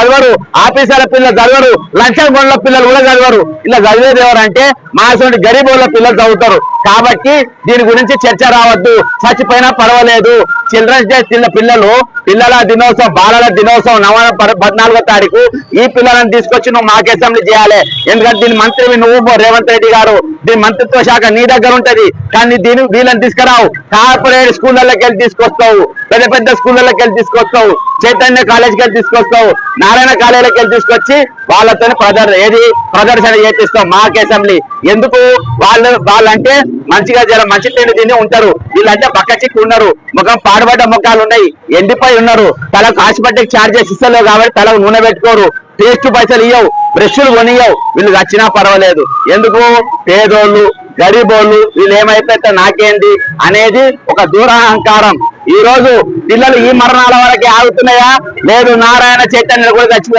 చదవరు ఆఫీసర్ల పిల్లలు చదవరు లంచం గొండ్ల పిల్లలు కూడా చదవరు. ఇలా చదివేది ఎవరంటే మా అసలు గరీబుల పిల్లలు చదువుతారు. కాబట్టి దీని గురించి చర్చ రావద్దు. చచ్చిపోయినా పర్వాలేదు. చిల్డ్రన్స్ డే చిన్న పిల్లలు పిల్లల దినోత్సవం బాలల దినోత్సవం నవంబర్ పద్నాలుగో తారీఖు ఈ పిల్లలను తీసుకొచ్చి నువ్వు మాకు అసెంబ్లీ చేయాలి. ఎందుకంటే దీని మంత్రివి నువ్వు రేవంత్ రెడ్డి గారు. దీని మంత్రిత్వ శాఖ నీ దగ్గర ఉంటది. కానీ దీని వీళ్ళని తీసుకురావు. కార్పొరేట్ స్కూళ్ళకి వెళ్ళి తీసుకొస్తావు. పెద్ద పెద్ద స్కూళ్ళకి వెళ్ళి తీసుకొస్తావు. చైతన్య కాలేజ్కి వెళ్ళి తీసుకొస్తావు నారాయణ కాలేజీకి వెళ్ళి తీసుకొచ్చి వాళ్ళతో ప్రదర్ ఏది ప్రదర్శన చేపిస్తాం మాక్ అసెంబ్లీ. ఎందుకు? వాళ్ళు వాళ్ళంటే మంచిగా జర మంచి తిండి తిని ఉంటారు. వీళ్ళంటే పక్క చిక్కు ఉన్నారు. ముఖం పాడుబడ్డ ముఖాలు ఉన్నాయి. ఎండిపోయి ఉన్నారు. తలకు హాస్పిటల్కి ఛార్జెస్ ఇస్తలేవు కాబట్టి తలకు నూనె పెట్టుకోరు. టేస్ట్ పైసలు ఇయ్యవు. బ్రష్లు కొనియవు వీళ్ళు వచ్చినా పర్వాలేదు. ఎందుకు? పేదోళ్ళు గరీబోళ్ళు వీళ్ళు ఏమైపోతే నాకేంది అనేది ఒక దూరాహంకారం. ఈ రోజు పిల్లలు ఈ మరణాల వరకే ఆగుతున్నాయా? లేదు నారాయణ చైతన్య కూడా చచ్చి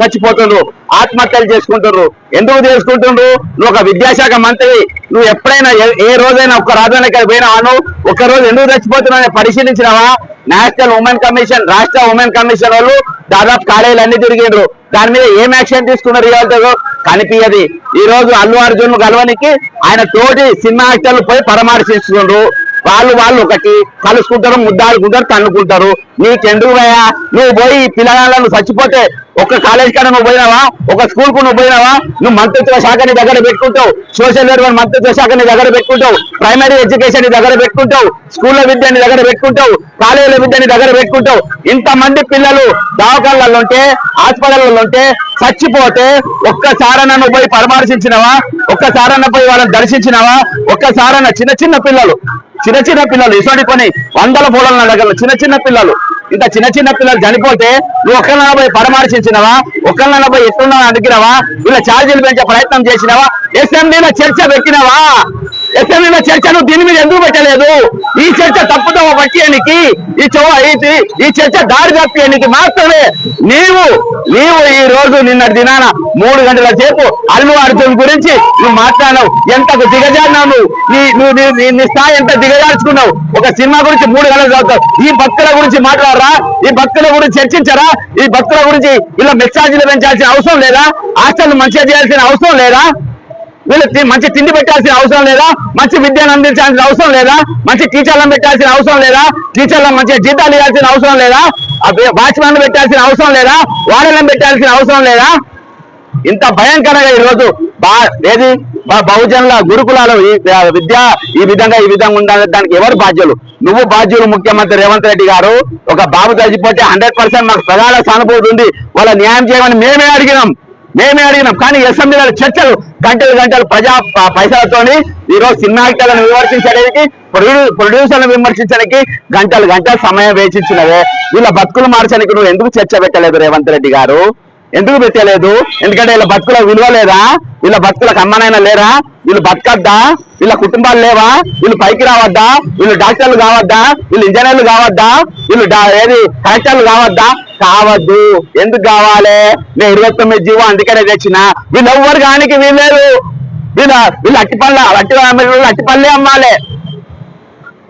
చచ్చిపోతుండ్రు. ఆత్మహత్యలు చేసుకుంటున్నారు ఎందుకు చేసుకుంటుండ్రు? నువ్వు ఒక విద్యాశాఖ మంత్రి నువ్వు ఎప్పుడైనా ఏ- రోజైనా ఒక్క రాజధానికి పోయినావాను ఒక్క రోజు ఎందుకు చచ్చిపోతున్నావు పరిశీలించినావా? నేషనల్ ఉమెన్ కమిషన్ రాష్ట్ర ఉమెన్ కమిషన్ వాళ్ళు దాదాపు కాలేజీలు అన్ని తిరిగిండ్రు. దాని మీద ఏం యాక్షన్ తీసుకున్నారు ఇవాళ కనిపించదు ఈ రోజు అల్లు అర్జున్ కలవనికి ఆయన తోటి సినిమా యాక్టర్లు పోయి పరామర్శిస్తుండ్రు వాళ్ళు వాళ్ళు ఒకటి కలుసుకుంటారు ముద్దాడుకుంటారు తన్నుకుంటారు. నీకెందుకు పోయా? నువ్వు పోయి ఈ పిల్లగాళ్ళను చచ్చిపోతే ఒక కాలేజ్ కాడ నువ్వు పోయినావా? ఒక స్కూల్కు నువ్వు పోయినావా? నువ్వు మంత్రిత్వ శాఖని దగ్గర పెట్టుకుంటావు. సోషల్ వెల్ఫేర్ మంత్రిత్వ శాఖని దగ్గర పెట్టుకుంటావు. ప్రైమరీ ఎడ్యుకేషన్ని దగ్గర పెట్టుకుంటావు. స్కూళ్ళ విద్యని దగ్గర పెట్టుకుంటావు. కాలేజీల విద్యని దగ్గర పెట్టుకుంటావు. ఇంతమంది పిల్లలు దవాఖానాలలో ఉంటే హాస్పిటల్లో ఉంటే చచ్చిపోతే ఒక్కసారన్న నువ్వు పోయి పరామర్శించినవా? ఒక్కసారన్న పోయి వాళ్ళని దర్శించినవా? ఒక్కసారన్న చిన్న చిన్న పిల్లలు చిన్న చిన్న పిల్లలు. ఇటువంటి పని వందల పూలల దగ్గర చిన్న చిన్న పిల్లలు. ఇంత చిన్న చిన్న పిల్లలు చనిపోతే నువ్వు ఒక్కరినైనా పోయి పరామర్శించినవా? ఒక్కరినైనా పోయి ఎట్లున్నా అడిగినవా? వీళ్ళ ఛార్జీలు పెంచే ప్రయత్నం చేసినవా? అసెంబ్లీలో చర్చ పెట్టినవా? అసెంబ్లీలో చర్చను? దీని మీద ఎందుకు పెట్టలేదు? ఈ చర్చ తప్పుతో పట్టేయనికి ఈ చో ఈ- ఈ చర్చ దారి తప్పేయనికి మాత్రమే నీవు నీవు ఈ రోజు నిన్న దినాన మూడు గంటల సేపు అల్లు అర్జున్ గురించి నువ్వు మాట్లాడినావు. ఎంతకు దిగజారినావు నువ్వు? నీ నువ్వు నీ- స్థాయి ఎంత దిగజార్చుకున్నావు? ఒక సినిమా గురించి మూడు గంటలు చదువుతావు. ఈ భక్తుల గురించి మాట్లాడరా? ఈ భక్తుల గురించి చర్చించరా? ఈ భక్తుల గురించి ఇలా మెస్సాజీలు పెంచాల్సిన అవసరం లేదా? హాస్టల్ మంచిగా చేయాల్సిన అవసరం లేదా? వీళ్ళు మంచి తిండి పెట్టాల్సిన అవసరం లేదా? మంచి విద్యను అందించాల్సిన అవసరం లేదా? మంచి టీచర్లను పెట్టాల్సిన అవసరం లేదా? టీచర్లను మంచి జీతాలు ఇవ్వాల్సిన అవసరం లేదా? వాచ్మెన్ పెట్టాల్సిన అవసరం లేదా? వాడలను పెట్టాల్సిన అవసరం లేదా? ఇంత భయంకరంగా ఈరోజు రోజు బా ఏది? బహుజనుల గురుకులాలు ఈ విద్య ఈ విధంగా ఈ విధంగా ఉండాలి. దానికి ఎవరు బాధ్యులు? నువ్వు బాధ్యులు ముఖ్యమంత్రి రేవంత్ రెడ్డి గారు. ఒక బాబు చచ్చిపోతే హండ్రెడ్ పర్సెంట్ మాకు ప్రధాన సానుభూతి ఉంది. వాళ్ళ న్యాయం చేయమని మేమే అడిగినాం. మేమే అడిగినాం. కానీ అసెంబ్లీలో చర్చలు గంటలు గంటలు ప్రజా పైసలతోని ఈరోజు సినిమా యాక్టర్లను విమర్శించడానికి ప్రొడ్యూ- ప్రొడ్యూసర్లను విమర్శించడానికి గంటలు గంటలు సమయం వేచించినవే వీళ్ళ బతుకులు మార్చడానికి నువ్వు ఎందుకు చర్చ పెట్టలేదు రేవంత్ రెడ్డి గారు? ఎందుకు పెట్టలేదు? ఎందుకంటే వీళ్ళ బతుకుల విలువ లేదా? వీళ్ళ బతుకులకు అమ్మనైనా లేరా? వీళ్ళు బతకద్దా? వీళ్ళ కుటుంబాలు లేవా? వీళ్ళు పైకి రావద్దా? వీళ్ళు డాక్టర్లు కావద్దా? వీళ్ళు ఇంజనీర్లు కావద్దా? వీళ్ళు ఏది కలెక్టర్లు కావద్దా? కావద్దు. ఎందుకు కావాలి? నేను ఇరవై తొమ్మిది జీవో అందుకనే తెచ్చిన. వీళ్ళు ఎవ్వరు కానికి వీళ్ళేరు వీళ్ళ వీళ్ళు అట్టి పళ్ళ అట్టి అట్టి పళ్ళే అమ్మాలి.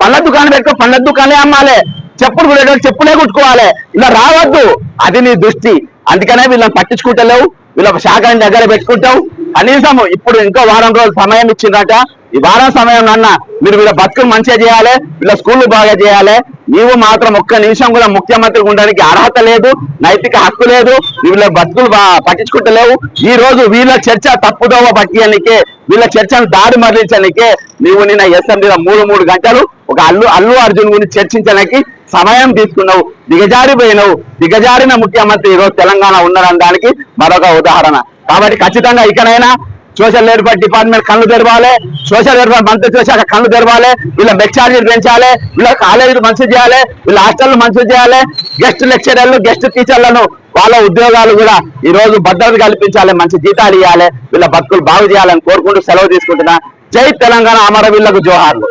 పళ్ళ దుకాణం పెట్టుకో పళ్ళ దుకాణే అమ్మాలి. చెప్పులు కూడా చెప్పులే కుట్టుకోవాలి. ఇలా రావద్దు. అది నీ దృష్టి. అందుకనే వీళ్ళని పట్టించుకుంటలేవు. వీళ్ళ శాఖని దగ్గర పెట్టుకుంటావు. కనీసం ఇప్పుడు ఇంకో వారం రోజులు సమయం ఇచ్చిందట. ఈ వారం సమయం నాన్న మీరు వీళ్ళ బతుకులు మంచిగా చేయాలి వీళ్ళ స్కూల్ బాగా చేయాలి. నీవు మాత్రం ఒక్క నిమిషం కూడా ముఖ్యమంత్రి ఉండడానికి అర్హత లేదు నైతిక హక్కు లేదు. వీళ్ళ బతుకులు పట్టించుకుంటలేవు. ఈ రోజు వీళ్ళ చర్చ తప్పుదోవ పట్టియనికే వీళ్ళ చర్చను దారి మరలించడానికే నీవు నిన్న అసెంబ్లీలో మూడు మూడు గంటలు ఒక అల్లు అల్లు అర్జున్ గురించి చర్చించడానికి సమయం తీసుకున్నావు దిగజారిపోయినావు. దిగజారిన ముఖ్యమంత్రి ఈరోజు తెలంగాణ ఉన్నారనడానికి మరొక ఉదాహరణ. కాబట్టి ఖచ్చితంగా ఇకనైనా సోషల్ వెల్ఫేర్ డిపార్ట్మెంట్ కళ్ళు తెరవాలి సోషల్ వెల్ఫేర్ మంత్రిత్వ శాఖ కళ్ళు తెరవాలి వీళ్ళ మెక్చార్జీలు పెంచాలి వీళ్ళ కాలేజీలు మంచి చేయాలి వీళ్ళ హాస్టల్ మంచి చేయాలి గెస్ట్ లెక్చరర్లు గెస్ట్ టీచర్లను వాళ్ళ ఉద్యోగాలు కూడా ఈ రోజు భద్రత కల్పించాలి మంచి జీతాలు ఇవ్వాలి వీళ్ళ బతుకులు బాగు చేయాలని కోరుకుంటూ సెలవు తీసుకుంటున్నా. జై తెలంగాణ అమరవీళ్ళకు జోహార్లు.